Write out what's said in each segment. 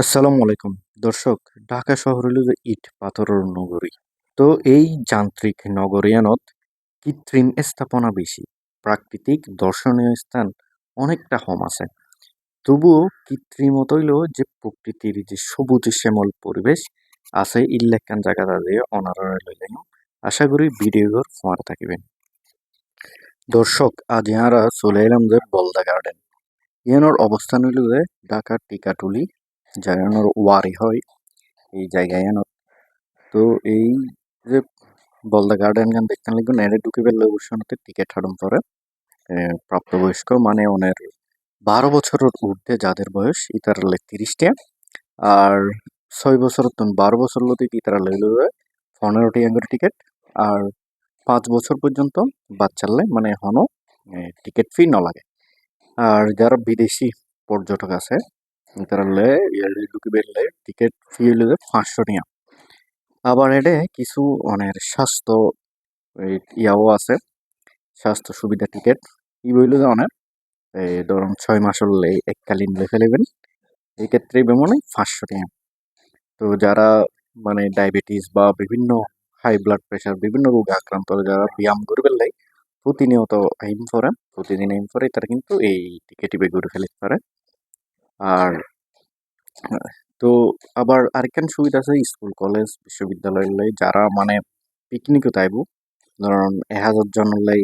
আসসালামু আলাইকুম। দর্শক, ঢাকা শহর হল যে ইট পাথরের নগরী। তো এই যান্ত্রিক নগরীয়ানত কৃত্রিম স্থাপনা বেশি। প্রাকৃতিক দর্শনীয় স্থান অনেকটা কম আছে। তবুও কৃত্রিমত হইল যে প্রকৃতির যে সবুজ শ্যামল পরিবেশ আছে ইল্লেখান জায়গাটা দিয়ে অনারা লইলেন আশা করি ভিডিওর ফোয়ার থাকিবেন। দর্শক, আজ ইয়ারা চলে এলাম যে বলদা গার্ডেন। ইয়ানোর অবস্থান হইল যে ঢাকার টিকাটুলি জায়গানোর ওয়ারি হয় এই জায়গায় তো এই যে বলদা গার্ডেন গান দেখতে লাগবে নেড়ে ঢুকে ফেললে অবশ্যই টিকিট হাডম করে। প্রাপ্তবয়স্ক মানে ওনের বারো বছরের ঊর্ধ্বে যাদের বয়স, ইতারা লে তিরিশটা। আর ছয় বছর তো বারো বছর লোক ইতারা লইল পনেরোটি এঙ্গের টিকিট। আর পাঁচ বছর পর্যন্ত বাচ্চালে মানে হনো টিকিট ফি ন লাগে আর যারা বিদেশি পর্যটক আছে ইয়ারলি ঢুকে বেরলে টিকিট ফি হইল পাঁচশো টাকা। আবার এডে কিছু অনের স্বাস্থ্য ইয়াও আছে, স্বাস্থ্য সুবিধা টিকিট ই বইল যে অনেক এই ধরুন ছয় মাস হলে এককালীন লেখে নেবেন, এই ক্ষেত্রে বেমনে পাঁচশো টাকা। তো যারা মানে ডায়াবেটিস বা বিভিন্ন হাই ব্লাড প্রেশার বিভিন্ন রোগে আক্রান্ত, যারা ব্যায়াম করে ফেললে প্রতিনিয়ত আইম করে প্রতিদিন আইম করে তারা কিন্তু এই টিকিটই ঘুরে ফেলতে পারে। আর তো আবার আরেকখান সুবিধা আছে স্কুল, কলেজ বিশ্ববিদ্যালয় যারা মানে পিকনিকও তাইব। ধরুন এক হাজার জন হলে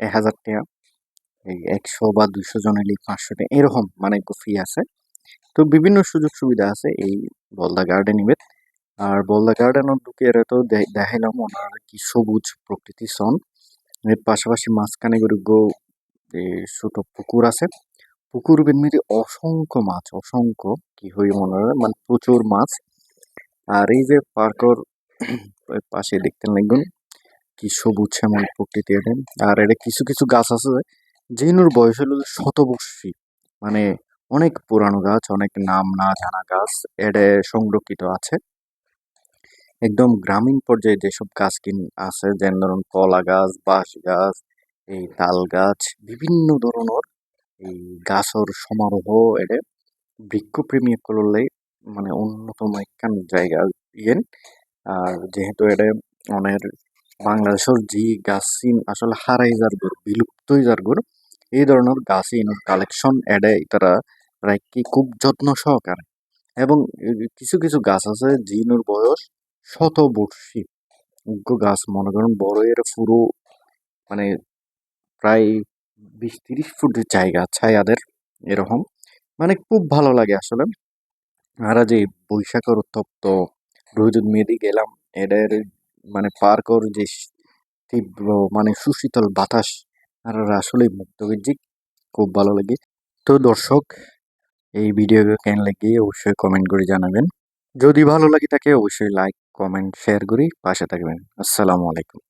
এক হাজার টাকা, এই একশো বা দুইশো জন হলে পাঁচশো টাকা, এরকম মানে ফি আছে। তো বিভিন্ন সুযোগ সুবিধা আছে এই বলদা গার্ডেন ইভেট আর বলদা গার্ডেনের ঢুকে এরা তো দেখাইলাম ওনার কি সবুজ প্রকৃতি সন এর পাশাপাশি মাঝখানে গো ছোট পুকুর আছে। পুকুর বেনমিতে অসংখ্য মাছ, অসংখ্য, কি হই মনে হয় মানে প্রচুর মাছ। আর এই যে পার্কর পাশে দেখতে লাগবেন কি সবুজ শ্যামল প্রকৃতি এটা। আর এটা কিছু কিছু গাছ আছে যেনুর বয়স হলো শতবর্ষী। মানে অনেক পুরানো গাছ, অনেক নাম না জানা গাছ এটা সংরক্ষিত আছে। একদম গ্রামীণ পর্যায়ে যেসব গাছ কিন, আছে, যেন ধরুন কলা গাছ, বাঁশ গাছ, এই তাল গাছ, বিভিন্ন ধরনের এই গাছর সমারোহ এটা বৃক্ষপ্রেমী করলে মানে অন্যতম একখান জায়গা ইয়েন। আর যেহেতু এটা অনেক বাংলাদেশের যে গাছ আসলে হারাই যার গর বিলুপ্তই যার গর এই ধরনের গাছ কালেকশন এডে তারা রাখি খুব যত্ন সহকারে। এবং কিছু কিছু গাছ আছে জিনুর বয়স শত বর্ষী গাছ মনে করেন বড় এর পুরো মানে প্রায় বিশ তিরিশ ফুটের জায়গা, ছায়াদের এরকম। মানে খুব ভালো লাগে আসলে। আর যে বৈশাখের উত্তপ্ত, রোহিত মেদি গেলাম, এদের মানে পার্কর যে তীব্র মানে সুশীতল বাতাস, আর আসলে মুক্ত খুব ভালো লাগে। তো দর্শক, এই ভিডিও কেন লাগে অবশ্যই কমেন্ট করে জানাবেন। যদি ভালো লাগে থাকে অবশ্যই লাইক কমেন্ট শেয়ার করি পাশে থাকবেন। আসসালামু আলাইকুম।